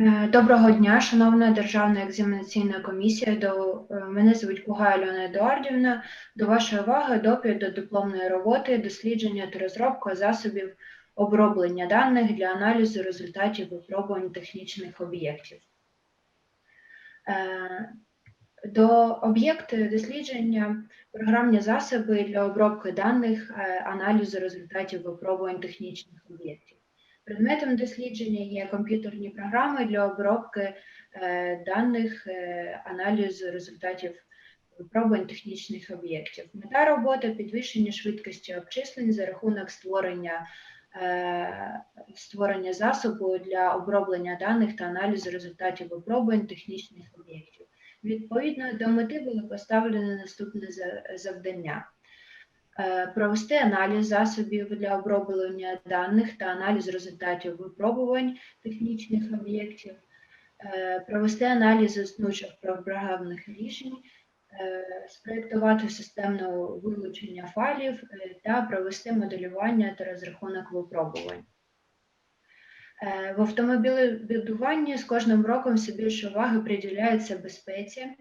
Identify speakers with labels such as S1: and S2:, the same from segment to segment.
S1: Е, Доброго дня, шановна Державна екзаменаційна комісія. До е, мене звуть Кугай Альона Едуардівна. До вашої уваги допит до дипломної роботи, дослідження та розробка засобів оброблення даних для аналізу результатів випробувань технічних об'єктів. Е, До об'єкту дослідження програмні засоби для обробки даних, аналізу результатів випробувань технічних об'єктів. Предметом дослідження є комп'ютерні програми для обробки е, даних, е, аналізу результатів випробувань технічних об'єктів. Мета роботи підвищення швидкості обчислень за рахунок створення, е, створення засобу для оброблення даних та аналізу результатів випробувань технічних об'єктів. Відповідно до мети було поставлено наступне за- завдання провести аналіз засобів для оброблення даних та аналіз результатів випробувань технічних об'єктів, е, провести аналіз існуючих програмних рішень, е, спроєктувати системне вилучення файлів е, та провести моделювання та розрахунок випробувань. Е, В автомобілебудуванні з кожним роком все більше уваги приділяється безпеці е,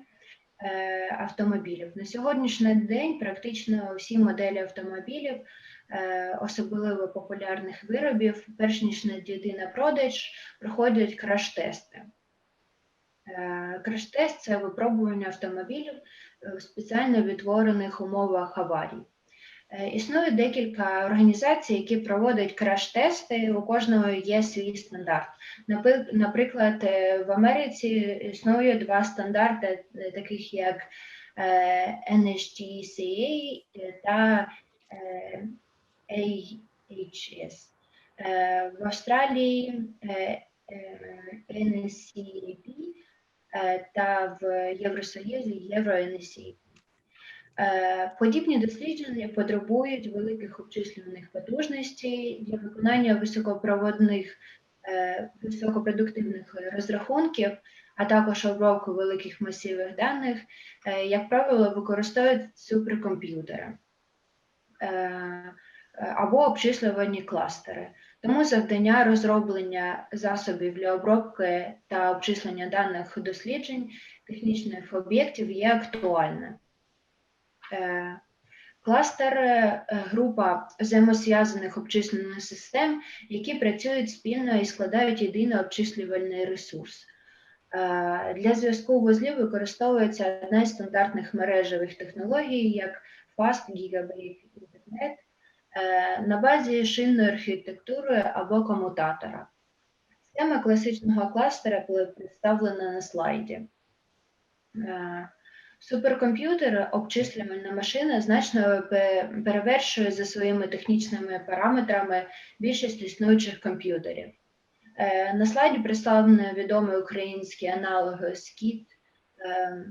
S1: автомобілів. На сьогоднішній день практично всі моделі автомобілів, е, особливо популярних виробів, перш ніж надійти на продаж, проходять краш-тести. Е, Краш-тест це випробування автомобілів е, в спеціально відтворених умовах аварій. Е, Існує декілька організацій, які проводять краш-тести. У кожного є свій стандарт. Наприклад, е, в Америці існує два стандарти, е, таких як NHTSA та AHS. В Австралії NSCAP е, та в Євросоюзі Євро NSCAP. Е, Подібні дослідження потребують великих обчислюваних потужностей для виконання високопроводних е, високопродуктивних розрахунків, а також обробку великих масивів даних, е, як правило, використовують суперкомп'ютери е, е, або обчислювані кластери. Тому завдання розроблення засобів для обробки та обчислення даних досліджень технічних об'єктів є актуальне. Е, Кластер е, група взаємосв'язаних обчислених систем, які працюють спільно і складають єдиний обчислювальний ресурс. Е, Для зв'язку вузлів використовується одна із стандартних мережевих технологій, як Fast Gigabit Ethernet, е, на базі шинної архітектури або комутатора. Схема класичного кластера представлена на слайді. Суперкомп'ютер, обчислювальна машина, значно перевершує за своїми технічними параметрами більшість існуючих комп'ютерів. Е, На слайді представлено відомий український аналог SKIT, е,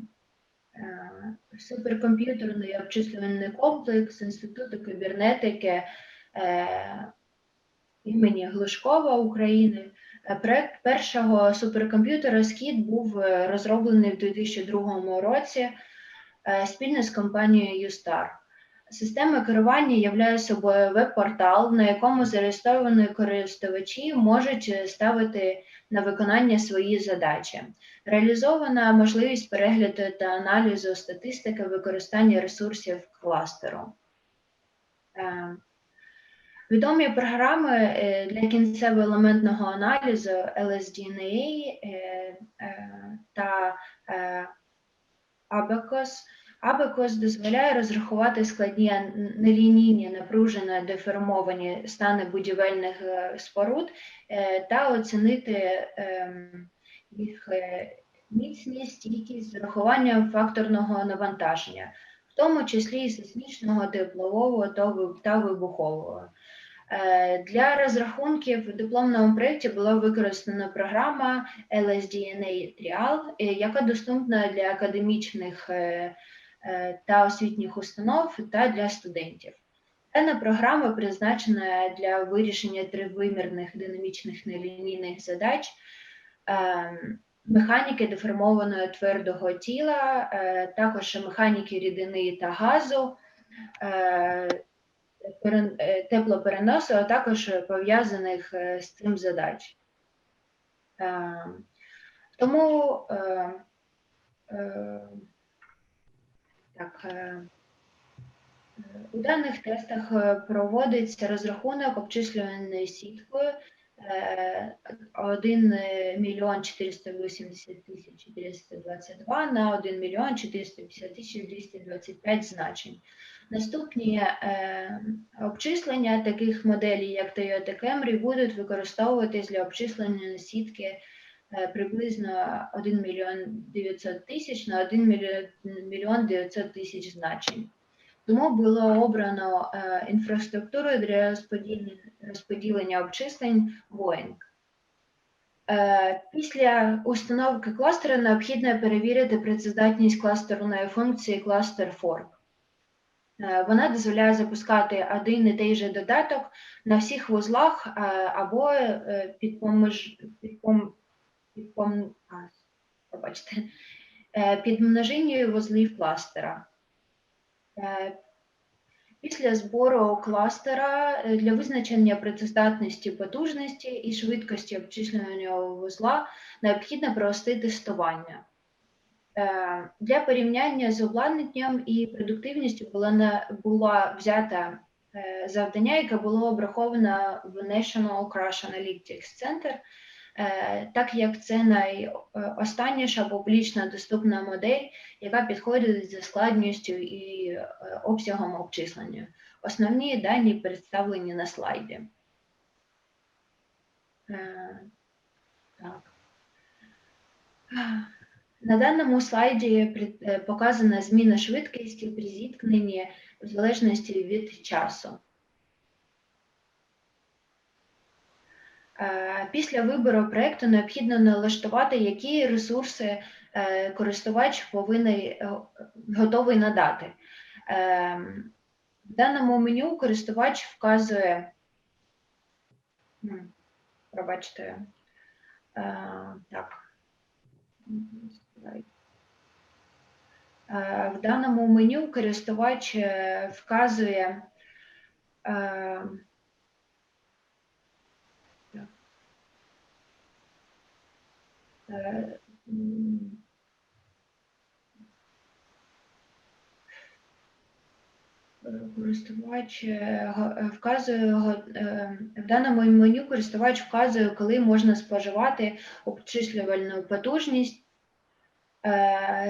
S1: е, суперкомп'ютерний обчислювальний комплекс Інституту кібернетики імені Глушкова України. Е, Проект першого суперкомп'ютера SKIT був е, розроблений в 2002 році е, спільно з компанією Ustar. Система керування являє собою веб-портал, на якому зареєстровані користувачі можуть ставити на виконання свої задачі. Реалізована можливість перегляду та аналізу статистики використання ресурсів кластеру. Відомі програми е, для кінцево-елементного аналізу LSDNA е, е, та Abacus. Abacus дозволяє розрахувати складні нелінійні напружено деформовані стани будівельних споруд та оцінити ем, їх міцність, стійкість з урахуванням факторного навантаження, в тому числі і сейсмічного, теплового та вибухового. Е, Для розрахунків в дипломному проєкті була використана програма LSDNA Trial, е, яка доступна для академічних е, та освітніх установ та для студентів. Дана програма призначена для вирішення тривимірних динамічних нелінійних задач, механіки деформованого твердого тіла, також механіки рідини та газу, теплопереносу, а також пов'язаних е, з цим задач. Е, Тому е, е, так, е, е, у даних тестах е, проводиться розрахунок обчислювальною сіткою е, 1 мільйон 480 тисяч 422 на 1 мільйон 450 тисяч 225 значень. Наступні е, обчислення таких моделей, як Toyota Camry, будуть використовуватись для обчислення сітки е, приблизно 1 мільйон 900 тисяч на 1 мільйон- мільйон 900 тисяч значень. Тому було обрано е, інфраструктуру для розподілення, розподілення обчислень Boeing. Е, Після установки кластера необхідно перевірити працездатність кластерної функції cluster fork. Е, Вона дозволяє запускати один і той же додаток на всіх вузлах е, або е, підпомож... підпом... вузлів кластера. Після збору кластера для визначення працездатності потужності і швидкості обчислювання вузла необхідно провести тестування. Е, Для порівняння з обладнанням і продуктивністю була, була взята е, завдання, яке було обраховано в National Crash Analytics Center, е, так як це найостанніша публічно доступна модель, яка підходить за складністю і обсягом обчислення. Основні дані представлені на слайді. Так. На даному слайді е, показана зміна швидкості при зіткненні в залежності від часу. Е, Після вибору проєкту необхідно налаштувати, які ресурси е, користувач повинен готовий надати. В даному меню користувач вказує, пробачте, так. Е, В даному меню користувач е, вказує е, Користувач вказує в даному меню користувач вказує, коли можна споживати обчислювальну потужність,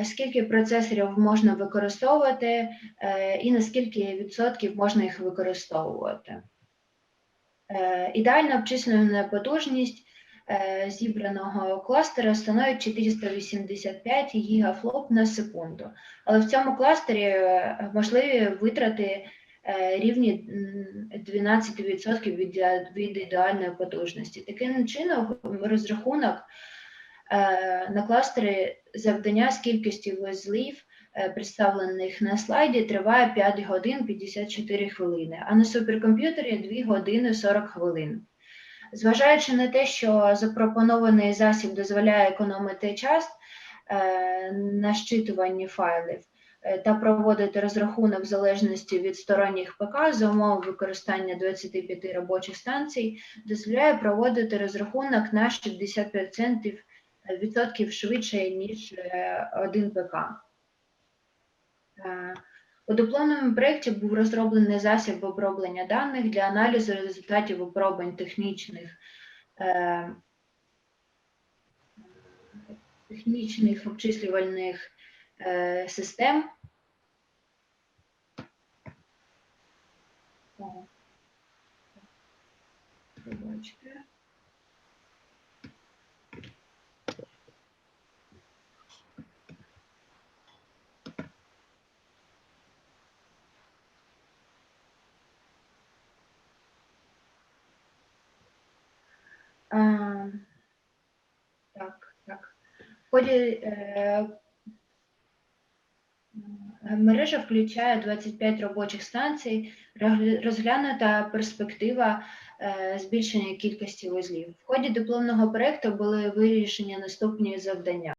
S1: скільки процесорів можна використовувати е, і на скільки відсотків можна їх використовувати. Е, Ідеальна обчислювальна потужність е, зібраного кластера становить 485 гігафлоп на секунду. Але в цьому кластері е, можливі витрати е, рівні 12% від, ідеальної потужності. Таким чином, розрахунок е, на кластері завдання з кількості вузлів, е, представлених на слайді, триває 5 годин 54 хвилини, а на суперкомп'ютері 2 години 40 хвилин. Зважаючи на те, що запропонований засіб дозволяє економити час е, на щитуванні файлів е, та проводити розрахунок в залежності від сторонніх ПК за умов використання 25 робочих станцій, дозволяє проводити розрахунок на 60% відсотків швидше, ніж е, один ПК. Е, У дипломному проєкті був розроблений засіб оброблення даних для аналізу результатів випробувань технічних, е, технічних обчислювальних е, систем. Пробачте. Так, так. В ході е, мережа включає 25 робочих станцій, розглянута перспектива е, збільшення кількості вузлів. В ході дипломного проєкту були вирішені наступні завдання.